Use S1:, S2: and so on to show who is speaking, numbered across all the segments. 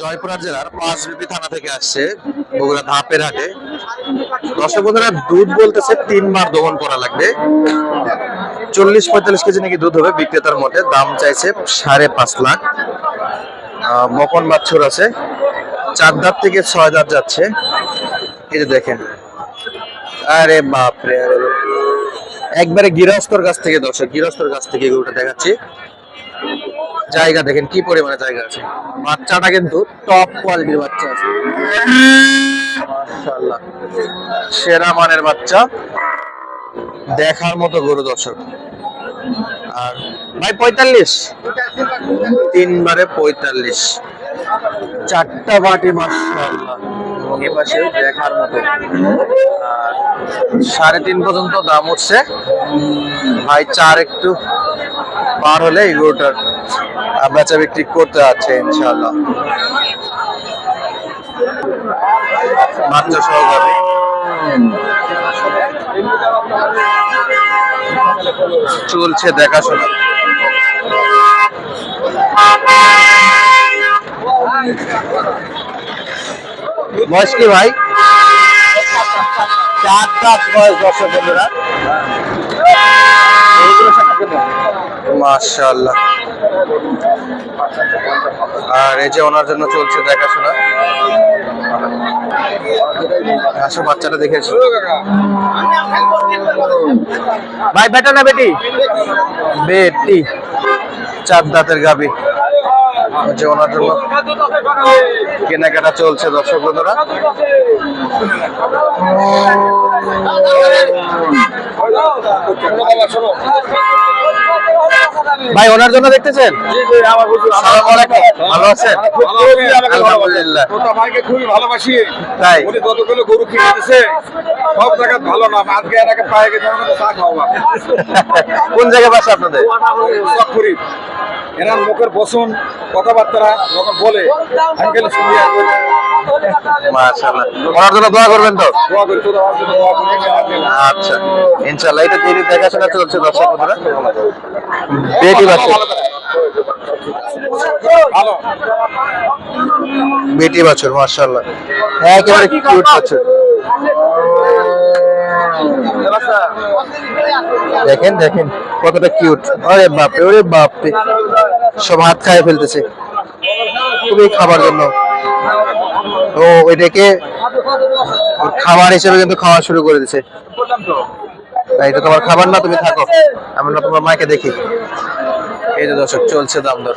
S1: জয়পুরহাট জেলার পাঁচবিপি থানা থেকে আসছে বগুড়া ধাপের হাটে। দর্শক বন্ধুরা, দুধ বলতেছে তিনবার দহন করা লাগবে। চল্লিশ পঁয়তাল্লিশ কেজি নাকি দুধ হবে বিক্রেতার মধ্যে দাম চাইছে সাড়ে পাঁচ লাখ। বকন বাছুর আছে। চার দাঁত থেকে ছয় দাঁত যাচ্ছে। এই যে দেখেন। আরে বাপরে একবারে গৃহস্থর কাছ থেকে, দর্শক, গৃহস্থর কাছ থেকে এগুলোটা দেখাচ্ছি। জায়গা দেখেন, কি পরিমাণে জায়গা আছে। বাচ্চাটা কিন্তু টপ কোয়ালিটির বাচ্চা আছে। সেরা মানের বাচ্চা। দেখার মতো গরু দর্শক। আর ভাই, পঁয়তাল্লিশ? তিনবারে পঁয়তাল্লিশ। চারটা বাটি, মাশাআল্লাহ। দেখার মতো। আর সাড়ে তিন পর্যন্ত দাম উঠছে। ভাই, চার একটু পার হলে এই গরুটার বেচা বিক্রি করতে আছে সহকারে চলছে দেখাশোনা। বয়স কি ভাই? চার পাঁচ বয়স দর্শক বন্ধুরা। মাশাআল্লাহ। আর এই যে ওনার জন্য চলছে দেখাশোনা। আসো, বাচ্চাটা দেখে। ভাই, বেটা না বেটি? বেটি, চার দাঁতের গাবি যে ওনার জন্য কেনাকাটা চলছে, দর্শক বন্ধুরা। ভাই ওনার জন্য দেখতেছেন? ভালো আছেন? আলহামদুলিল্লাহ।
S2: ভাইকে খুবই ভালোবাসি।
S1: তাই?
S2: উনি কতগুলো গরু কিনে দিছে সব জায়গা ভালো না। আজকে এটাকে পায়ে গেছে চা খাওয়া
S1: কোন জায়গায় বাসা আপনাদের?
S2: এনার মুখের বসন কথাবার্তা যখন বলে আমি গেলে শুনি আর বলি,
S1: জন্য করবেন তো? আচ্ছা। এটা দেখাশোনা চলছে বেটি
S2: ভালো
S1: বেটি বাছুর কিউট বাছুর দেখেন দেখেন, কতটা কিউট আরে বাপরে, ওরে বাপরে। সব হাত খায় ফেলতেছে। খুবই খাবার জন্য। ও এটাকে খাবার হিসেবে কিন্তু খাওয়া শুরু করে দিছে এটা তোমার খাবার না তুমি থাকো আমরা তোমার মাকে দেখি এই যে দর্শক চলছে দাম দর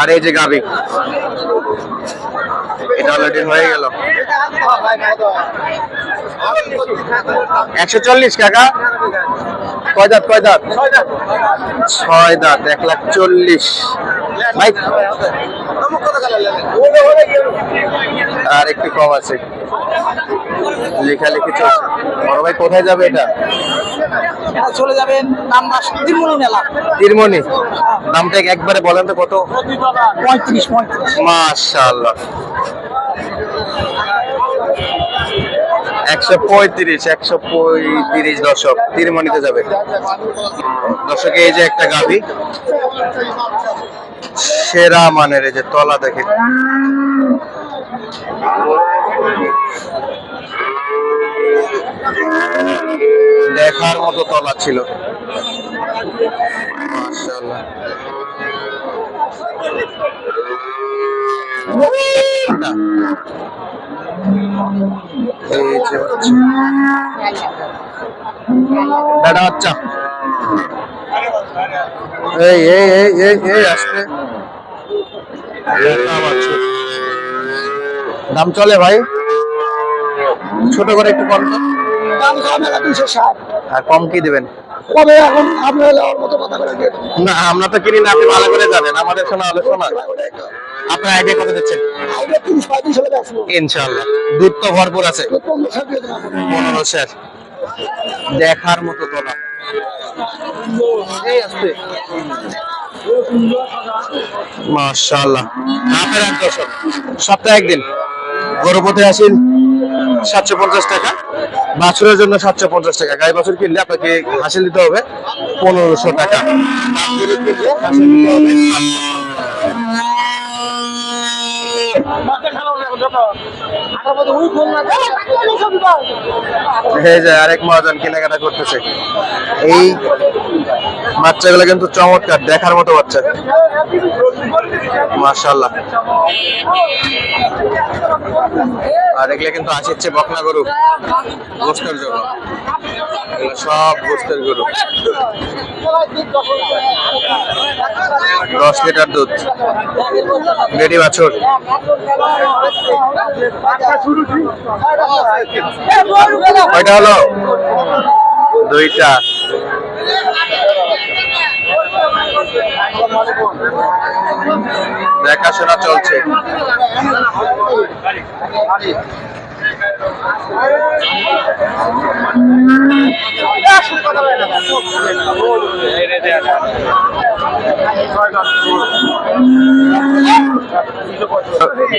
S1: আর এই যে গাবি। এটা অলরেডি হয়ে গেল। একশো চল্লিশ কাকা? কয় দাঁত কয় দাঁত? ছয় দাঁত, এক লাখ চল্লিশ। ভাই আর একটু কম আছে। লেখালেখি চলছে। বড় ভাই কোথায় যাবে এটা
S3: এটা? চলে যাবেন। নাম্বার তিনমুনি মেলা।
S1: তিরমনি দামটা একবারে বলেন তো কত?
S3: পঁয়ত্রিশ পঁয়ত্রিশ।
S1: মাশাআল্লাহ। একশো পঁয়ত্রিশ একশো পঁয়ত্রিশ দশক তিরমনিতে যাবে। দশকে এই যে একটা গাভি সেরা মানের এই যে তলা দেখে। দেখার মতো তলা ছিল মাশাআল্লাহ এই এই এই এই এই চলে ভাই ছোট করে একটু কম তো।
S3: দাম খাওয়া দুইশো ষাট
S1: আর কম কি দেবেন?
S3: কবে এখন আপনার ওর মতো কথা করে দিয়ে
S1: না আমরা তো কিনি না আপনি ভালো করে জানেন। আমাদের শোনা হলে শোনা আপনার আইডিয়া কত দিচ্ছেন
S3: আইডিয়া তিরিশ পঁয়ত্রিশ হলে বেচবো।
S1: ইনশাআল্লাহ। দুধ তো ভরপুর আছে।
S3: পনেরো ষাট দিয়ে দেবো।
S1: পনেরো শের দেখার মতো তোলা মাশাআল্লাহ। আপনার সপ্তাহে একদিন। গরুপথে আসেন। সাতশো পঞ্চাশ টাকা। বাছুরের জন্য সাতশো পঞ্চাশ টাকা। গাই বাছুর কিনলে আপনাকে হাসিল দিতে হবে পনেরোশো টাকা। এই যে আরেক মহাজন কেনাকাটা করতেছে। এই বাচ্চাগুলো কিন্তু চমৎকার দেখার মতো বাচ্চা। মাশাআল্লাহ। আর এগুলো কিন্তু আসছে বকনা গরু। গোস্তের জন্য। এগুলো সব গোস্তের গরু। দশ লিটার দুধ। বেটি বাছুর। কয়টা হলো? দুইটা। দেখাশোনা চলছে।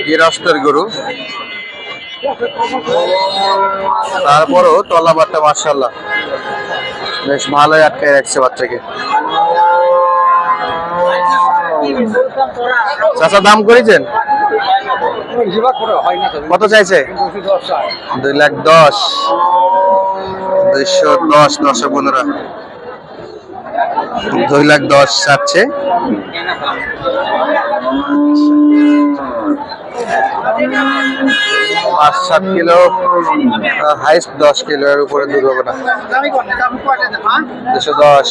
S1: গৃহস্থের গরু। তারপরও তলাবারটা মার্শাল্লাহ বেশ ভালোই আটকে রাখছে বাচ্চাকে। চাচা, দাম করেছেন? কত চাইছে? দুই লাখ দশ। দুইশো দশ দশশো পনেরো। দুই লাখ দশ চাচ্ছে। পাঁচ সাত কিলো হাইস্ট দশ কিলো এর উপরে দূর হবে না। দুশো দশ।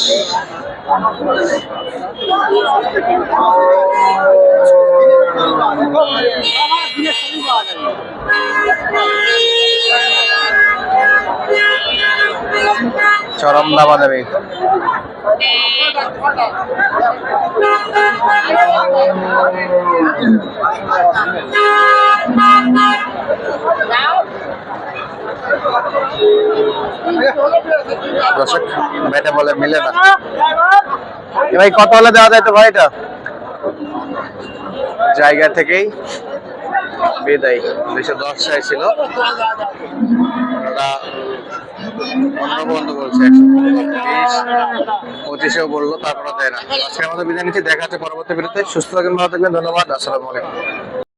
S1: চরম দামা দেবে দর্শক মেয়েটা বলে মিলে না। ভাই কত হলে দেওয়া যায় তো ভাই এটা? জায়গা থেকেই বিদায়। দুইশো দশ ওরা অন্য বন্ধু বলছে বিশ পঁচিশেও বলল তারপরে দেয় না। আজকের মতো বিদায় নিচ্ছি। দেখা হচ্ছে পরবর্তী বিরুদ্ধে সুস্থ থাকবেন ভালো থাকবেন। ধন্যবাদ। আসসালামু আলাইকুম।